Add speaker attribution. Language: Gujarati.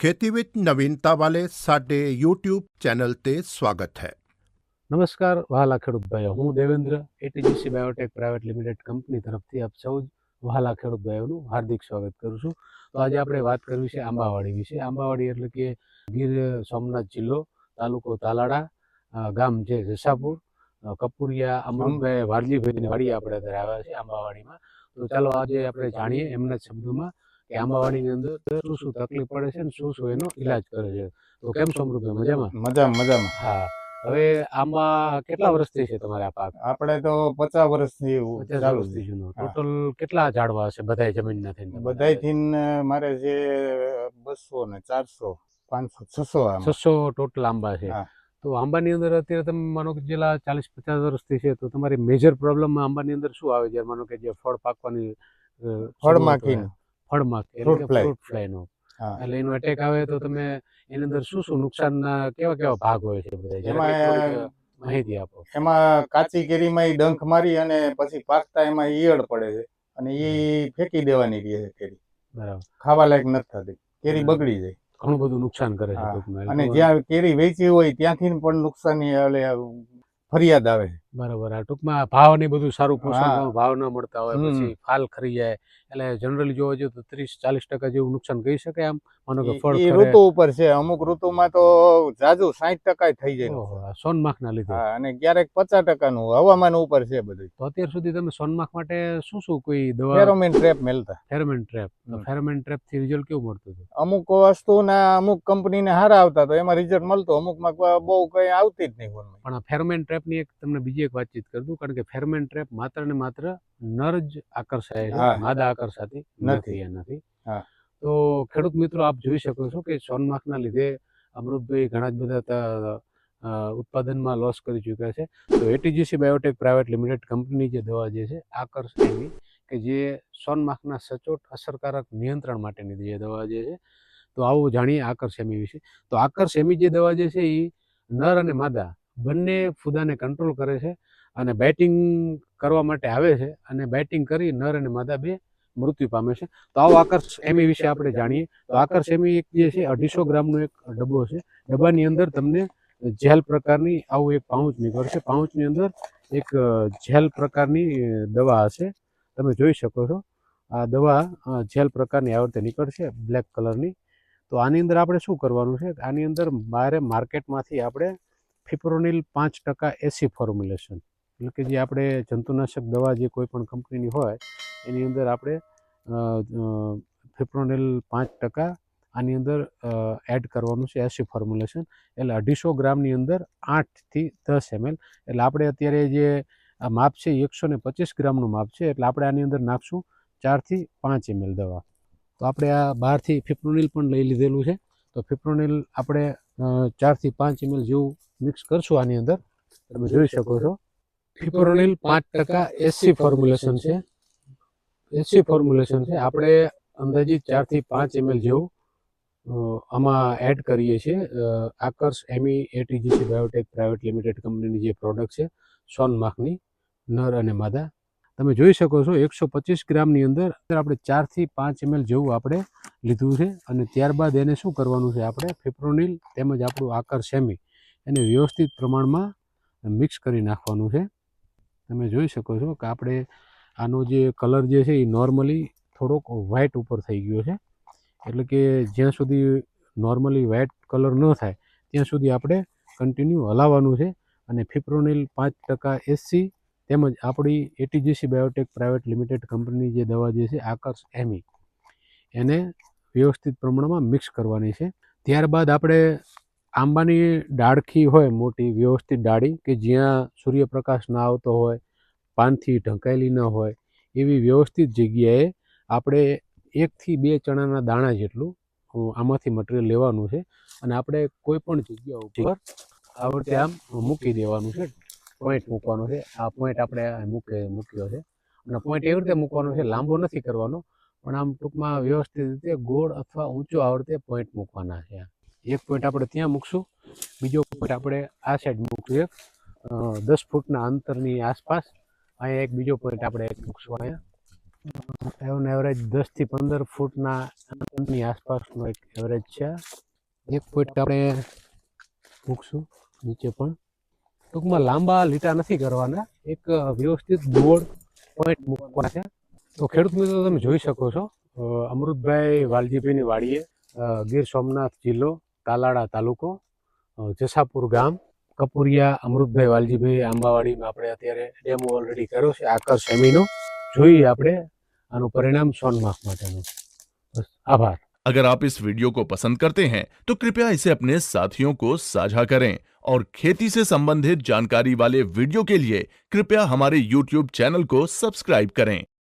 Speaker 1: खेती विद नवीनता वाले साडे यूट्यूब चैनल ते स्वागत है
Speaker 2: નમસ્કાર વહાલા ખેડૂત ભાઈઓ હું Devendra ATGC biotech private limited company તરફથી આપ સૌ જ વહાલા ખેડૂત ભાઈઓનું હાર્દિક સ્વાગત કરું છું તો આજે આપણે વાત કરવી છે આંબાવાડી વિશે આંબાવાડી એટલે કે ગીર સોમનાથ જિલ્લો તાલુકો તાલાડા અ, ગામ છે જસાપુર અ, કપુરિયા અમૃતભાઈ વારજીભાઈની વાડી આપણે અત્યારે આવ્યા છે આંબાવાડીમાં તો ચાલો આજે આપણે જાણીએ એમના જ શબ્દોમાં કે આંબાવાડીની અંદર શું શું તકલીફ પડે છે ને શું શું એનો ઈલાજ કરે છે? તો કેમ સમૃદ્ધ મજામાં?
Speaker 3: મજામાં મજામાં.
Speaker 2: હા. હવે આંબા કેટલા વર્ષથી છે તમારે આ પાક?
Speaker 3: આપણે તો પચાસ વર્ષથી ચાલુ છે.
Speaker 2: જૂનો. ટોટલ કેટલા ઝાડવા હશે બધાય જમીનના થઈને
Speaker 3: બધાયથી મારે જે બસો ને ચારસો પાંચસો છસો
Speaker 2: છસો ટોટલ આંબા છે. તો આંબાની અંદર અત્યારે તમે માનો કે જેલા ચાલીસ પચાસ વર્ષથી છે તો તમારી મેજર પ્રોબ્લેમ આંબાની અંદર શું આવે? જ્યારે માનો કે જે ફળ પાકવાની ફળ શરૂઆત
Speaker 3: fly.
Speaker 2: ફ્રૂટ ફ્લાયનો. એટલે એનો એટેક આવે તો તમે એની અંદર શું શું નુકસાનના કેવા કેવા ભાગ હોય છે બધા?
Speaker 3: એમાં
Speaker 2: માહિતી આપો.
Speaker 3: એમાં કાચી કેરીમાં એ ડંખ મારી અને પછી પાકતા એમાં ઈયળ પડે છે. અને એ ફેંકી દેવાની રહે છે કેરી.
Speaker 2: બરાબર.
Speaker 3: ખાવા લાયક નથી થતી. કેરી બગડી જાય.
Speaker 2: ઘણું બધું નુકસાન કરે છે
Speaker 3: અને જ્યાં કેરી વેચી હોય ત્યાંથી પણ નુકસાની ફરિયાદ આવે છે.
Speaker 2: બરાબર. આ ટૂંકમાં ભાવ ને બધું સારું પોષણ ભાવ ન મળતા હોય પછી ફાલ ખરી જાય. એટલે જનરલી જોવા જઈએ તો ત્રીસ ચાલીસ ટકા જેવું નુકસાન કહી શકે આમ. માનો કે ફળ
Speaker 3: ઋતુ ઉપર છે. અમુક ઋતુમાં તો જાજુ સાઠ ટકા થઈ જાય.
Speaker 2: સોનમાખ ના લીધે.
Speaker 3: અને ક્યારેક પચાસ ટકાનું હવામાન ઉપર છે બધું
Speaker 2: તો અત્યાર સુધી તમે સોનમાખ માટે શું શું કોઈ દવા
Speaker 3: pheromone trap મેલતા.
Speaker 2: Pheromone
Speaker 3: trap.
Speaker 2: Pheromone ટ્રેપથી રિઝલ્ટ કેવું મળતું હતું?
Speaker 3: અમુક વસ્તુના અમુક કંપનીને હારા આવતા તો એમાં રિઝલ્ટ મળતું. અમુકમાં કો- બહુ કઈ આવતી જ નહીં
Speaker 2: પણ ફેરોમેન ફેરમેન ટ્રેપની એક તમને બીજી એક વાતચીત કરી દઉં કારણ કે ફેરમેન ટ્રેપ માત્ર ને માત્ર નર જ આકર્ષાય છે માદા આકર્ષાતી
Speaker 3: નથી.
Speaker 2: નથી તો ખેડૂત મિત્રો આપ જોઈ શકો છો કે સોનમાખના લીધે અમૃતભાઈ ઘણા જ બધા ઉત્પાદનમાં લોસ કરી ચૂક્યા છે. તો ATGC biotech private limited company જે દવા જે છે આકર્ષ એની કે જે સોનમાખના સચોટ અસરકારક નિયંત્રણ માટેની જે દવા જે છે તો આવું જાણીએ આકર્ષ એમી વિશે. તો આકર્ષ એમી જે દવા જે છે એ નર અને માદા બંને ફૂદાને કંટ્રોલ કરે છે અને બેટિંગ કરવા માટે આવે છે અને બેટિંગ કરી નર અને માદા બે મૃત્યુ પામે છે. તો આવો આકર્ષ એમી વિશે આપણે જાણીએ. તો આકર્ષ એમી એક જે છે અઢીસો ગ્રામનો એક ડબ્બો છે. ડબ્બાની અંદર તમને જેલ પ્રકારની આવું એક પાઉચ નીકળશે. પાઉચની અંદર એક જેલ પ્રકારની દવા હશે. તમે જોઈ શકો છો. આ દવા જેલ પ્રકારની આ રીતે નીકળશે બ્લેક કલરની તો આની અંદર આપણે શું કરવાનું છે? આની અંદર મારે માર્કેટમાંથી આપણે ફિપ્રોનિલ પાંચ ટકા એસી ફોર્મ્યુલેશન એટલે કે જે આપણે જંતુનાશક દવા જે કોઈ પણ કંપનીની હોય, એની અંદર આપણે ફિપ્રોનિલ પાંચ ટકા આની અંદર એડ કરવાનું છે એસી ફોર્મ્યુલેશન એટલે અઢીસો ગ્રામની અંદર આઠથી દસ એમએલ. એટલે આપણે અત્યારે જે માપ છે એકસો ને પચીસ ગ્રામનું માપ છે. એટલે આપણે આની અંદર નાખશું ચારથી પાંચ એમએલ દવા. તો આપણે આ બહારથી ફિપ્રોનિલ પણ લઈ લીધેલું છે. તો ફિપ્રોનિલ આપણે ચારથી પાંચ એમએલ જેવું મિક્સ કરશું આની અંદર. તમે જોઈ શકો છો. ફિપ્રોનિલ પાંચ ટકા એસી ફોર્મ્યુલેશન છે. એસી ફોર્મ્યુલેશન છે. આપણે અંદાજિત ચારથી પાંચ એમએલ જેવું આમાં એડ કરીએ છીએ. આકર્ષ એમી એટીજીસી બાયોટેક પ્રાઇવેટ લિમિટેડ કંપનીની જે પ્રોડક્ટ છે, સોનમાખની, નર અને માદા. તમે જોઈ શકો છો એકસો પચીસ ગ્રામની અંદર આપણે ચારથી પાંચ એમએલ જેવું આપણે લીધું છે અને ત્યારબાદ એને શું કરવાનું છે આપણે ફેપ્રોનિલ તેમજ આપણું આકર સેમી એને વ્યવસ્થિત પ્રમાણમાં મિક્સ કરી નાખવાનું છે. તમે જોઈ શકો છો કે આપણે આનો જે કલર જે છે એ નોર્મલી થોડોક વ્હાઇટ ઉપર થઈ ગયો છે. એટલે કે જ્યાં સુધી નોર્મલી વ્હાઇટ કલર ન થાય ત્યાં સુધી આપણે કન્ટિન્યુ હલાવવાનું છે અને ફિપ્રોનિલ પાંચ ટકા એસસી તેમજ આપણી એટીજીસી બાયોટેક પ્રાઇવેટ લિમિટેડ કંપનીની જે દવા જે છે આકર્ષ એમી એને વ્યવસ્થિત પ્રમાણમાં મિક્સ કરવાની છે. ત્યારબાદ આપણે આંબાની ડાળખી હોય મોટી વ્યવસ્થિત ડાળી કે જ્યાં સૂર્યપ્રકાશ ના આવતો હોય પાનથી ઢંકાયેલી ન હોય એવી વ્યવસ્થિત જગ્યાએ આપણે એકથી બે ચણાના દાણા જેટલું આમાંથી મટીરિયલ લેવાનું છે અને આપણે કોઈ પણ જગ્યા ઉપર આવડતે આમ મૂકી દેવાનું છે. પોઈન્ટ મૂકવાનો છે. આ પોઈન્ટ આપણે મૂકે, મૂક્યો છે. અને પોઈન્ટ એવી રીતે મૂકવાનો છે, લાંબો નથી કરવાનો, પણ આમ ટૂંકમાં વ્યવસ્થિત રીતે ગોળ અથવા ઊંચો આવડતે પોઈન્ટ મૂકવાના છે એક પોઈન્ટ આપણે ત્યાં મૂકશું, બીજો પોઈન્ટ આપણે આ સાઈડ મૂકશું એક દસ ફૂટના અંતરની આસપાસ, અહીંયા એક બીજો પોઈન્ટ આપણે એક મૂકશું અહીંયા. એવન એવરેજ દસથી પંદર ફૂટના અંતરની આસપાસનો એક એવરેજ છે એક પોઈન્ટ આપણે મૂકશું, નીચે પણ. ટૂંકમાં લાંબા લીટા નથી કરવાના. એક વ્યવસ્થિત ગોળ પોઈન્ટ મૂકવાના છે. તો ખેડૂત મિત્રો તમે જોઈ શકો છો અમૃતભાઈ વાલજીભાઈની વાડીએ ગીર સોમનાથ જિલ્લો, તાલાળા તાલુકો જસાપુર ગામ, કપુરિયા, અમૃતભાઈ વાલજીભાઈ આંબાવાડીમાં આપણે અત્યારે ડેમો ઓલરેડી કર્યો છે આકર સેમીનો જોઈએ આપણે આનું પરિણામ સોનમાર્ક માટેનું. બસ, આભાર.
Speaker 4: अगर आप इस वीडियो को पसंद करते हैं तो कृपया इसे अपने साथियों को साझा करें। और खेती से संबंधित जानकारी वाले वीडियो के लिए कृपया हमारे YouTube चैनल को सब्सक्राइब करें।